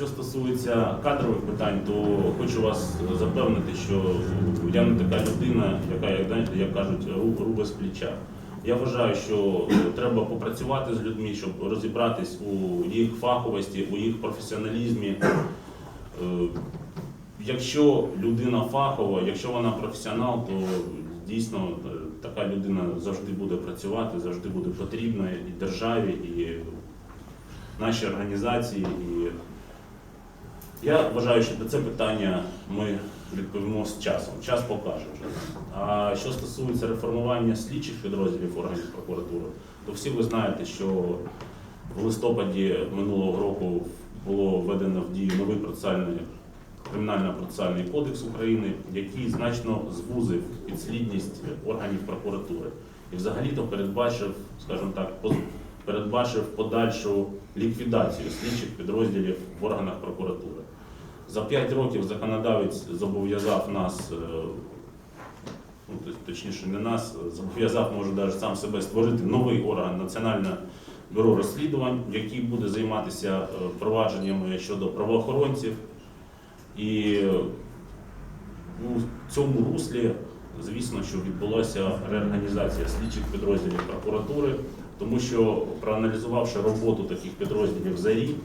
що стосується кадрових питань, то хочу вас запевнити, що я не така людина, яка, як кажуть, ру- руба з плеча. Я вважаю, що треба попрацювати з людьми, щоб розібратись у їх фаховості, у їх професіоналізмі. Е, Якщо людина фахова, якщо вона професіонал, то дійсно е, така людина завжди буде працювати, завжди буде потрібна і державі, і нашій організації. І я вважаю, що на це питання ми відповімо з часом. Час покаже вже. А що стосується реформування слідчих підрозділів органів прокуратури, то всі ви знаєте, що в листопаді минулого року було введено в дію новий процесуальний кримінально-процесуальний кодекс України, який значно звузив підслідність органів прокуратури і взагалі-то передбачив, скажімо так, передбачив подальшу ліквідацію слідчих підрозділів в органах прокуратури. За п'ять років законодавець зобов'язав нас, е, ну, точніше, не нас, зобов'язав, може, навіть сам себе створити новий орган Національне бюро розслідувань, який буде займатися е, провадженнями щодо правоохоронців. І е, у цьому руслі, звісно, що відбулася реорганізація слідчих підрозділів прокуратури, тому що проаналізувавши роботу таких підрозділів за рік,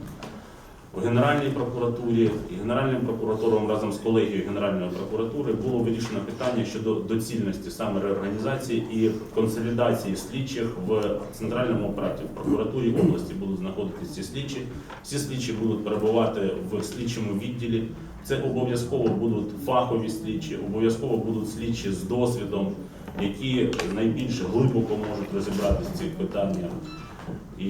у Генеральній прокуратурі і Генеральним прокуратором разом з колегією Генеральної прокуратури було вирішено питання щодо доцільності саме реорганізації і консолідації слідчих в центральному апараті. В прокуратурі області будуть знаходитися ці слідчі. Всі слідчі будуть перебувати в слідчому відділі. Це обов'язково будуть фахові слідчі, обов'язково будуть слідчі з досвідом, які найбільш глибоко можуть розібратися в цих питаннях. І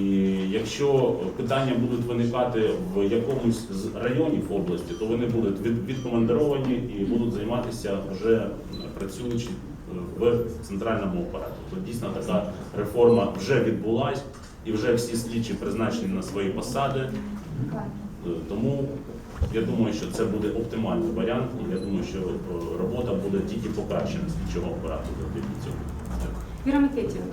якщо питання будуть виникати в якомусь з районів області, то вони будуть від- відкомандировані і будуть займатися вже працюючи в центральному апараті. То дійсно така реформа вже відбулась і вже всі слідчі призначені на свої посади. Е, Тому я думаю, що це буде оптимальний варіант, і я думаю, що е, робота буде тільки покращена слідчого апарату. Віра Микитівна,